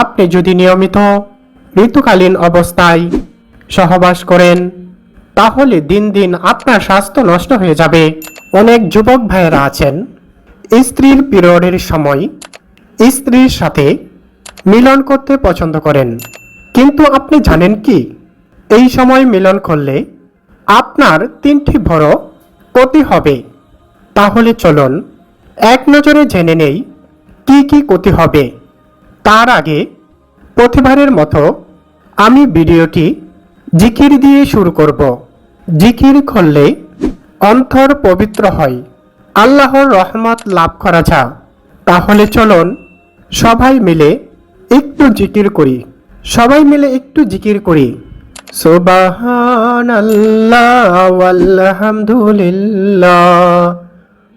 আপনি যদি নিয়মিত ঋতুকালীন অবস্থায় সহবাস করেন, তাহলে দিন দিন আপনার স্বাস্থ্য নষ্ট হয়ে যাবে। অনেক যুবক ভাইয়েরা আছেন। স্ত্রীর পিরিয়ডের সময় স্ত্রীর সাথে মিলন করতে পছন্দ করেন। কিন্তু আপনি জানেন কি? এই সময় মিলন করলে আপনার তিনটি বড় ক্ষতি হবে। তাহলে চলুন, এক নজরে জেনে নেই কি কি ক্ষতি হবে। তার আগে প্রতিবারের মতো আমি ভিডিওটি জিকির দিয়ে শুরু করব। জিকির করলে অন্তর পবিত্র হয়। আল্লাহর রহমত লাভ করা যা। তাহলে চলুন সবাই মিলে একটু জিকির করি। সবাই মিলে একটু জিকির করি। সুবহানাল্লাহ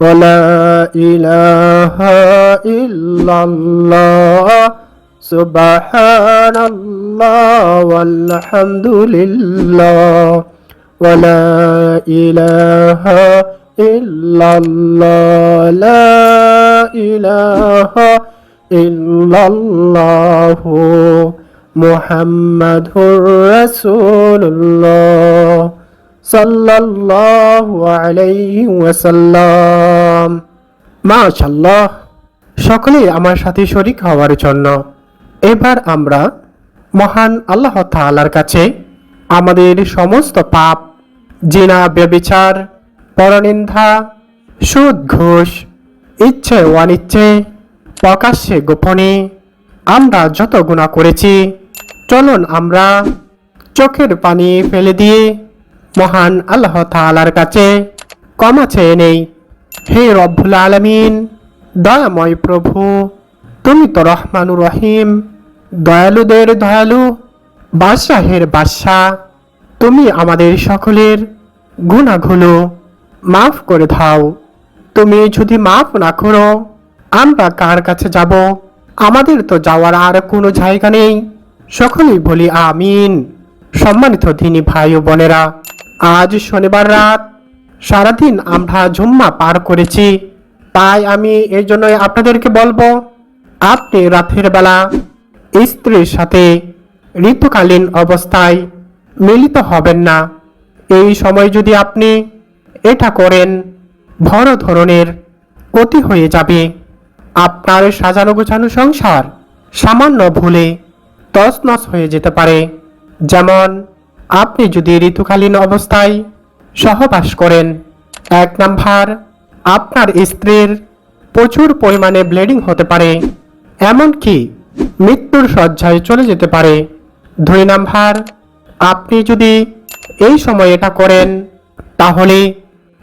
ولا إله إلا الله. سبحان الله والحمد لله ولا إله إلا الله. لا إله إلا الله. محمد رسول الله. সাল্লাল্লাহু ওয়াসাল্লাম। মাশাআল্লাহ, সকলেই আমার সাথে শরিক হওয়ার জন্য। এবার আমরা মহান আল্লাহ তাআলার কাছে আমাদের সমস্ত পাপ, জিনা ব্যবিচার পরনিন্দা, সুদ, ঘুষ, ইচ্ছে অনিচ্ছে প্রকাশ্যে গোপনে আমরা যত গুণা করেছি, চলুন আমরা চোখের পানি ফেলে দিয়ে মহান আল্লাহ তাআলার কাছে ক্ষমা চেয়ে নেই। হে রব্বুল আলমিন, দয়াময় প্রভু, তুমি তো রহমানুর রহিম, দয়ালুদের দয়ালু, বাদশাহের বাদশাহ তুমি আমাদের সকলের গুণাগুলো মাফ করে দাও। তুমি যদি মাফ না করো, আমরা কার কাছে যাব? আমাদের তো যাওয়ার আর কোনো জায়গা নেই। সকলেই বলি আমিন। সম্মানিত দিনী ভাই ও বোনেরা আজ শনিবার রাত। সারাদিন আমরা জুম্মা পার করেছি। তাই আমি এর জন্যই আপনাদেরকে বলব, আপনি রাতের বেলা স্ত্রীর সাথে ঋতুকালীন অবস্থায় মিলিত হবেন না। এই সময় যদি আপনি এটা করেন, বড় ধরনের ক্ষতি হয়ে যাবে। আপনার সাজানো গোছানো সংসার সামান্য ভুলে তছনছ হয়ে যেতে পারে। যেমন আপনি যদি ঋতুকালীন অবস্থায় সহবাস করেন, এক নাম্বার, আপনার স্ত্রীর প্রচুর পরিমাণে ব্লিডিং হতে পারে, এমনকি মৃত্যুর শয্যায় চলে যেতে পারে। দুই নাম্বার, আপনি যদি এই সময় এটা করেন, তাহলে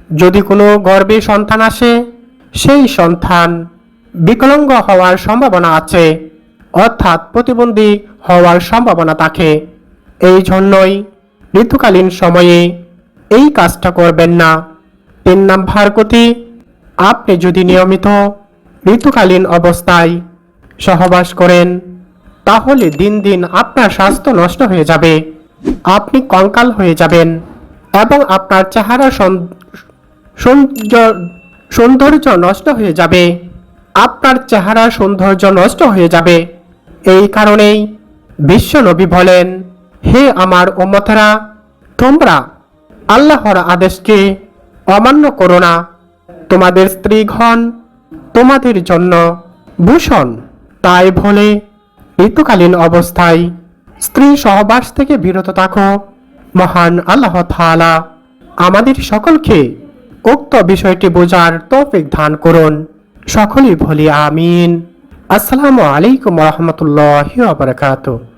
যদি কোনো গর্বে সন্তান আসে, সেই সন্তান বিকলাঙ্গ হওয়ার সম্ভাবনা আছে, অর্থাৎ প্রতিবন্ধী হওয়ার সম্ভাবনা থাকে। এই জন্যই ঋতুকালীন সময়ে এই কাজটা করবেন না। তিন নাম্বার গতি, আপনি যদি নিয়মিত ঋতুকালীন অবস্থায় সহবাস করেন, তাহলে দিন দিন আপনার স্বাস্থ্য নষ্ট হয়ে যাবে, আপনি কঙ্কাল হয়ে যাবেন এবং আপনার চেহারা সৌন্দর্য নষ্ট হয়ে যাবে, আপনার চেহারা সৌন্দর্য নষ্ট হয়ে যাবে। এই কারণেই বিশ্বনবী বলেন হে আমার ওমতেরা তোমরা আল্লাহর আদেশকে অমান্য করো না। তোমাদের স্ত্রীগণ তোমাদের জন্য ভূষণ, তাই বলে ঋতুকালীন অবস্থায় স্ত্রী সহবাস থেকে বিরত থাকো। মহান আল্লাহ তাআলা আমাদের সকলকে উক্ত বিষয়টি বোঝার তৌফিক দান করুন। সকলেই বলি আমিন। আসসালামু আলাইকুম রহমতুল্লাহ বারাকাতুহ।